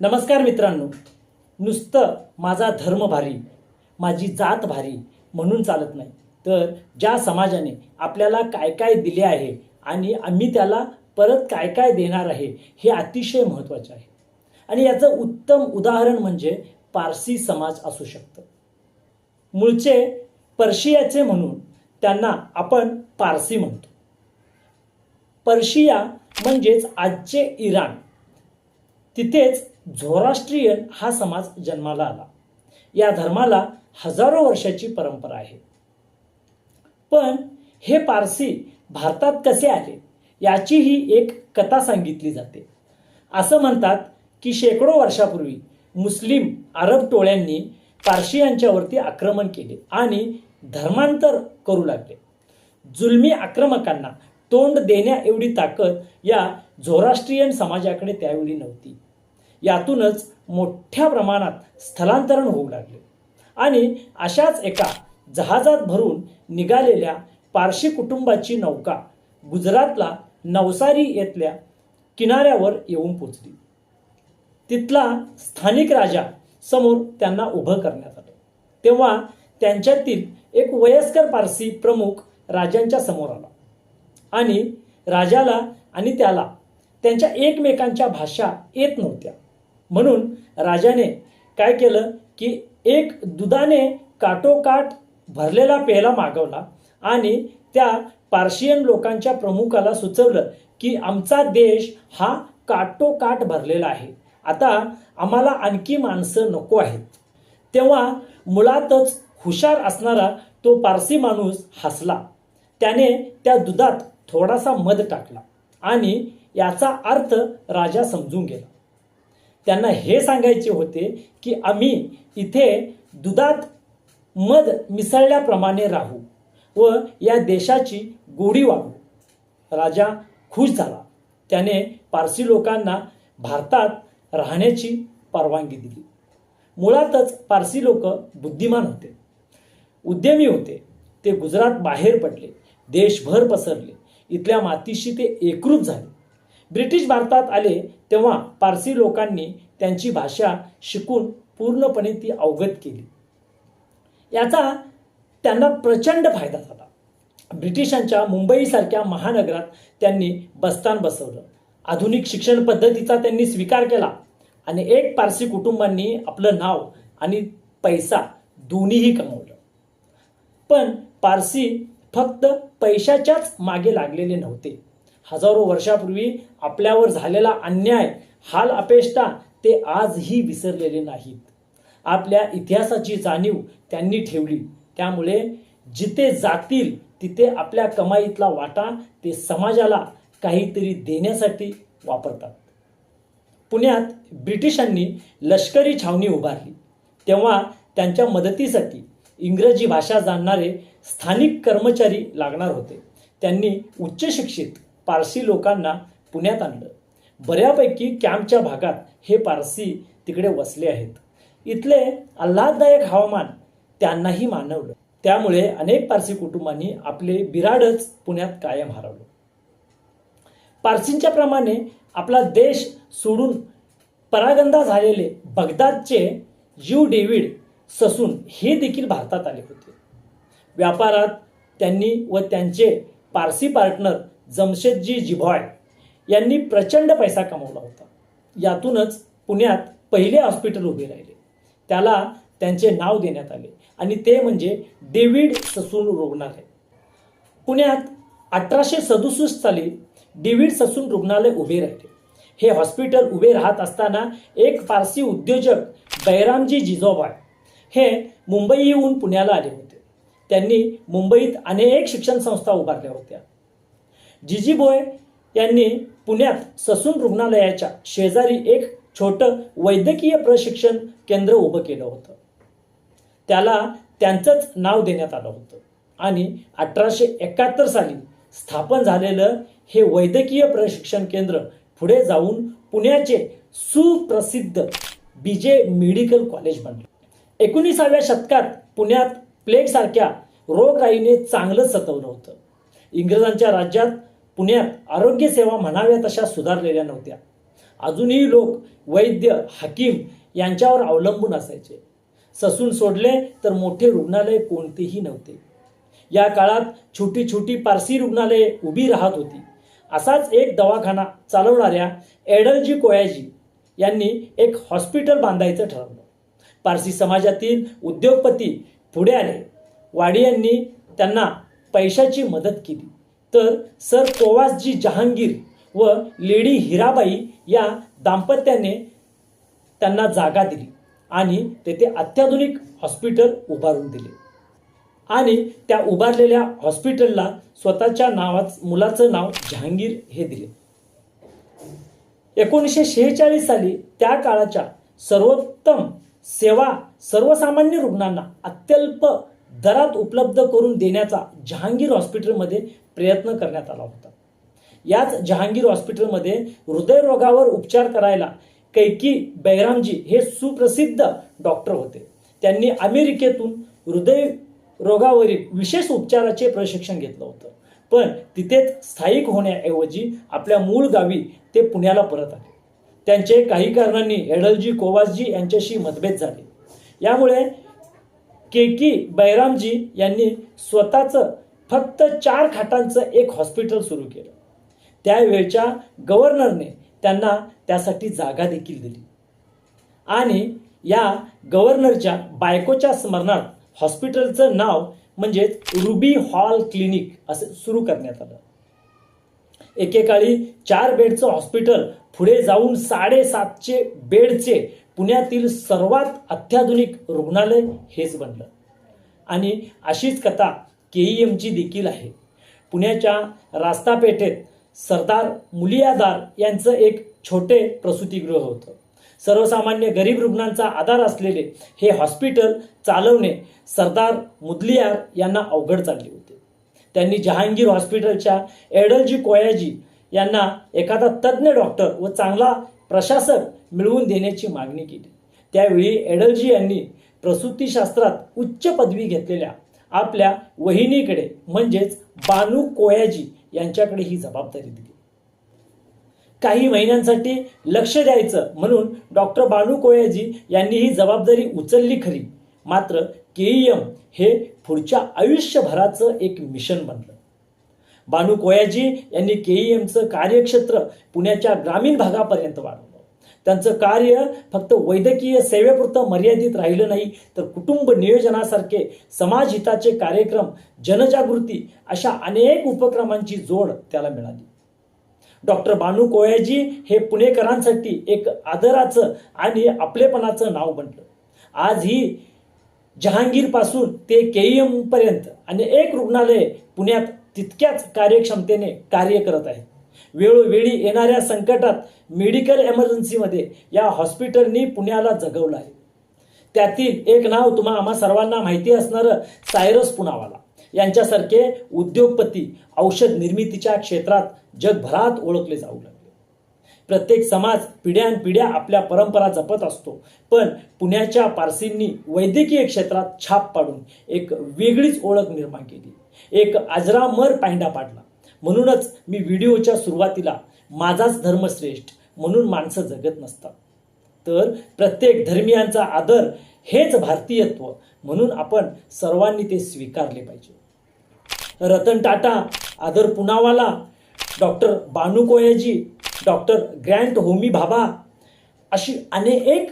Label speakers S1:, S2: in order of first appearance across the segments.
S1: नमस्कार मित्रांनो. नुसतं माझा धर्म भारी माझी जात भारी म्हणून चालत नाही. तर ज्या समाजाने आपल्याला काय काय दिले आहे आणि आम्ही त्याला परत काय काय देणार आहे हे अतिशय महत्त्वाचे आहे. आणि याचं उत्तम उदाहरण म्हणजे पारसी समाज असू शकतं. मूळचे पर्शियाचे म्हणून त्यांना आपण पारसी म्हणतो. पर्शिया म्हणजेच आजचे इराण. तिथेच झोराष्ट्रीयन हा समाज जन्माला आला. या धर्माला हजारो वर्षाची परंपरा आहे. पण हे पारसी भारतात कसे आले याचीही एक कथा सांगितली जाते. असं म्हणतात की शेकडो वर्षापूर्वी मुस्लिम अरब टोळ्यांनी पारशियांच्यावरती आक्रमण केले आणि धर्मांतर करू लागले. जुलमी आक्रमकांना तोंड देण्या एवढी ताकद या झोराष्ट्रीयन समाजाकडे त्यावेळी नव्हती. यातूनच मोठ्या प्रमाणात स्थलांतरण होऊ लागले. आणि अशाच एका जहाजात भरून निघालेल्या पारशी कुटुंबाची नौका गुजरातला नवसारी येथल्या किनाऱ्यावर येऊन पोचली. तिथला स्थानिक राजा समोर त्यांना उभं करण्यात आलं. तेव्हा त्यांच्यातील एक वयस्कर पारसी प्रमुख राजांच्या समोर आला. आणि राजाला आणि त्याला. त्यांच्या एकमेकांच्या भाषा येत नव्हत्या. म्हणून राजाने काय केलं की एक दुधाने काटोकाट भरलेला पेला मागवला आणि त्या पार्शियन लोकांच्या प्रमुखाला सुचवलं की आमचा देश हा काटोकाट भरलेला आहे. आता आम्हाला आणखी माणसं नको आहेत. तेव्हा मुळातच हुशार असणारा तो पारसी माणूस हसला. त्याने त्या दुधात थोडासा मध टाकला आणि याचा अर्थ राजा समजून गेला. त्यांना हे सांगायचे होते की आम्ही इथे दुधात मध मिसळल्याप्रमाणे राहू व या देशाची गोडी वाढू राजा खुश झाला. त्याने पारसी लोकांना भारतात राहण्याची परवानगी दिली. मुळातच पारसी लोक बुद्धिमान होते. उद्यमी होते. ते गुजरात बाहेर पडले. देशभर पसरले. इथल्या मातीशी ते एकरूप झाले. ब्रिटिश भारतात आले तेव्हा पारसी लोकांनी त्यांची भाषा शिकून पूर्णपणे ती अवगत केली. याचा त्यांना प्रचंड फायदा झाला. ब्रिटिशांच्या मुंबईसारख्या महानगरात त्यांनी बस्तान बसवलं. आधुनिक शिक्षण पद्धतीचा त्यांनी स्वीकार केला आणि एक पारसी कुटुंबांनी आपलं नाव आणि पैसा दोन्हीही कमवलं. पण पारसी फक्त पैशाच्याच मागे लागलेले नव्हते. हजारो वर्षापूर्वी आपल्यावर झालेला अन्याय हाल अपेष्टा ते आजही विसरलेले नाहीत. आपल्या इतिहासाची जाणीव त्यांनी ठेवली. त्यामुळे जिथे जातील तिथे आपल्या कमाईतला वाटा ते समाजाला काहीतरी देण्यासाठी वापरतात. पुण्यात ब्रिटिशांनी लष्करी छावणी उभारली. तेव्हा त्यांच्या मदतीसाठी इंग्रजी भाषा जाणणारे स्थानिक कर्मचारी लागणार होते. त्यांनी उच्च शिक्षित पारसी लोकांना पुण्यात आणलं. बऱ्यापैकी कॅम्पच्या भागात हे पारसी तिकडे वसले आहेत. इथले आल्हाददायक हवामान त्यांनाही मानवलं. त्यामुळे अनेक पारसी कुटुंबांनी आपले बिराडच पुण्यात कायम हरवलं. पारसींच्या प्रमाणे आपला देश सोडून परागंदा झालेले बगदादचे जीव डेव्हिड ससून हे देखील भारतात आले होते. व्यापारात त्यांनी व त्यांचे पारसी पार्टनर जमशेदजी जिभॉय यांनी प्रचंड पैसा कमवला होता. यातूनच पुण्यात पहिले हॉस्पिटल उभे राहिले. त्याला त्यांचे नाव देण्यात आले आणि ते म्हणजे डेव्हिड ससून रुग्णालय. पुण्यात अठराशे सदुसष्ट साली डेव्हिड ससून रुग्णालय उभे राहिले. हे हॉस्पिटल उभे राहत असताना एक फारसी उद्योजक बैरामजी जिजोबाय हे मुंबई येऊन पुण्याला आले होते. त्यांनी मुंबईत अनेक शिक्षण संस्था उभारल्या होत्या. जिजीबोय यांनी पुण्यात ससून रुग्णालयाच्या शेजारी एक छोटं वैद्यकीय प्रशिक्षण केंद्र उभं केलं होतं. त्याला त्यांचंच नाव देण्यात आलं होतं आणि अठराशे एकाहत्तर साली स्थापन झालेलं हे वैद्यकीय प्रशिक्षण केंद्र पुढे जाऊन पुण्याचे सुप्रसिद्ध बीजे मेडिकल कॉलेज बनले. एकोणीसाव्या शतकात पुण्यात प्लेगसारख्या रोगराईने चांगलं सतवलं होतं. इंग्रजांच्या राज्यात पुण्यात आरोग्य सेवा म्हणाव्या तशा सुधारलेल्या नव्हत्या. अजूनही लोक वैद्य हकीम यांच्यावर अवलंबून असायचे. ससून सोडले तर मोठे रुग्णालय कोणतेही नव्हते. या काळात छोटी छोटी पारसी रुग्णालये उभी राहत होती. असाच एक दवाखाना चालवणाऱ्या एडलजी कोयाजी यांनी एक हॉस्पिटल बांधायचं ठरवलं. पारसी समाजातील उद्योगपती पुढे आले. वाडी यांनी त्यांना पैशाची मदत केली. तर सर कोवासजी जहांगीर व लेडी हिराबाई या दाम्पत्याने त्यांना जागा दिली आणि तेथे अत्याधुनिक हॉस्पिटल उभारून दिले. आणि त्या उभारलेल्या हॉस्पिटलला स्वतःच्या नावाच मुलाचं नाव जहांगीर हे दिले. एकोणीसशे शेहेचाळीस साली त्या काळाच्या सर्वोत्तम सेवा सर्वसामान्य रुग्णांना अत्यल्प दरात उपलब्ध करून देण्याचा जहांगीर हॉस्पिटलमध्ये प्रयत्न करण्यात आला होता. याच जहांगीर हॉस्पिटलमध्ये हृदयरोगावर उपचार करायला कैकी बैरामजी हे सुप्रसिद्ध डॉक्टर होते. त्यांनी अमेरिकेतून हृदय रोगावरील विशेष उपचाराचे प्रशिक्षण घेतलं होतं. पण तिथेच स्थायिक होण्याऐवजी आपल्या मूळ गावी ते पुण्याला परत आले. त्यांचे काही कारणांनी एडलजी कोवासजी यांच्याशी मतभेद झाले. यामुळे केकी बैरामजी यांनी स्वतःचं फक्त चार खाटांचं एक हॉस्पिटल सुरू केलं. त्यावेळच्या गव्हर्नरने त्यांना त्यासाठी जागा देखील दिली. आणि या गव्हर्नरच्या बायकोच्या स्मरणार्थ हॉस्पिटलचं नाव म्हणजेच रुबी हॉल क्लिनिक असं सुरू करण्यात आलं. एकेकाळी चार बेडचं हॉस्पिटल पुढे जाऊन साडेसातशे बेडचे पुण्यातील सर्वात अत्याधुनिक रुग्णालय हेच बनलं. आणि अशीच कथा के ई एमची देखील आहे. पुण्याच्या रास्तापेठेत सरदार मुलियादार यांचं एक छोटे प्रसूतीगृह होतं. सर्वसामान्य गरीब रुग्णांचा आधार असलेले हे हॉस्पिटल चालवणे सरदार मुदलियार यांना अवघड चालले होते. त्यांनी जहांगीर हॉस्पिटलच्या एडलजी कोयाजी यांना एखादा तज्ज्ञ डॉक्टर व चांगला प्रशासक मिळवून देण्याची मागणी केली. त्यावेळी एडलजी यांनी प्रसूतीशास्त्रात उच्च पदवी घेतलेल्या आपल्या वहिनीकडे म्हणजेच बानू कोयाजी यांच्याकडे ही जबाबदारी दिली. काही महिन्यांसाठी लक्ष द्यायचं म्हणून डॉक्टर बानू कोयाजी यांनी ही जबाबदारी उचलली खरी. मात्र केईएम हे पुढच्या आयुष्यभराचं एक मिशन बनलं. बानू कोयाजी यांनी केईएमचं कार्यक्षेत्र पुण्याच्या ग्रामीण भागापर्यंत वाढवलं. त्यांचं कार्य फक्त वैद्यकीय सेवेपुरतं मर्यादित राहिलं नाही. तर कुटुंब नियोजनासारखे समाजहिताचे कार्यक्रम जनजागृती अशा अनेक उपक्रमांची जोड त्याला मिळाली. डॉक्टर बानू कोयाजी हे पुणेकरांसाठी एक आदराचं आणि आपलेपणाचं नाव बनलं. आज ही जहांगीरपासून ते केईएमपर्यंत पर्यंत अनेक रुग्णालये पुण्यात तितक्याच कार्यक्षमतेने कार्य करत आहेत. वेळोवेळी येणाऱ्या संकटात मेडिकल एमर्जन्सीमध्ये या हॉस्पिटलनी पुण्याला जगवलं आहे. त्यातील एक नाव तुम्हा आम्हा सर्वांना माहिती असणारं सायरस पुनावाला. यांच्यासारखे उद्योगपती औषध निर्मितीच्या क्षेत्रात जगभरात ओळखले जाऊ लागले. प्रत्येक समाज पिढ्यानपिढ्या आपल्या परंपरा जपत असतो. पण पुण्याच्या पारसींनी वैद्यकीय क्षेत्रात छाप पाडून एक वेगळीच ओळख निर्माण केली. एक अजरामर पायंडा पाडला. म्हणूनच मी व्हिडिओच्या सुरुवातीला माझाच धर्म श्रेष्ठ म्हणून माणसं जगत नसतात. तर प्रत्येक धर्मियांचा आदर हेच भारतीयत्व म्हणून आपण सर्वांनी ते स्वीकारले पाहिजे. Ratan Tata Adar Poonawalla doctor Banu Coyaji doctor Grant Homi Bhabha अशी अनेक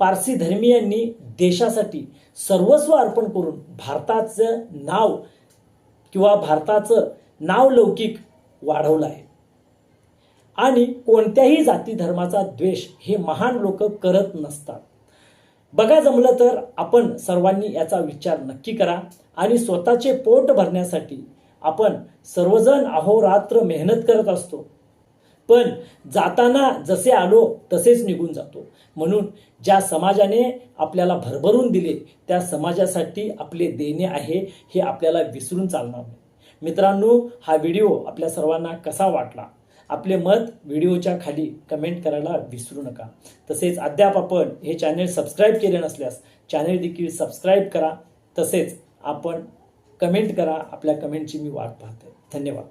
S1: पारसी धर्मियांनी देशासाठी सर्वस्व अर्पण करून भारताचं नाव किंवा भारताचं नाव लौकिक वाढवलं आहे आणि कोणत्याही जाती धर्माचा द्वेष हे महान लोक करत नसतात. बघा जमलं तर आपण सर्वांनी याचा विचार नक्की करा आणि स्वतःचे पोट भरण्यासाठी आपण सर्वजण अहोरात्र मेहनत करत असतो. पण जाताना जसे आलो तसेच निघून जातो. म्हणून ज्या समाजाने आपल्याला भरभरून दिले त्या समाजासाठी आपले देणे आहे हे आपल्याला विसरून चालणार नाही. मित्रांनो हा व्हिडिओ आपल्या सर्वांना कसा वाटला? आपले मत व्हिडिओच्या खाली कमेंट करायला विसरू नका. तसेच अद्याप आपण हे चॅनेल सबस्क्राईब केले नसल्यास चॅनेल देखील सबस्क्राईब करा. तसेच आपण कमेंट करा. आपल्या कमेंटची मी वाट पाहते. धन्यवाद.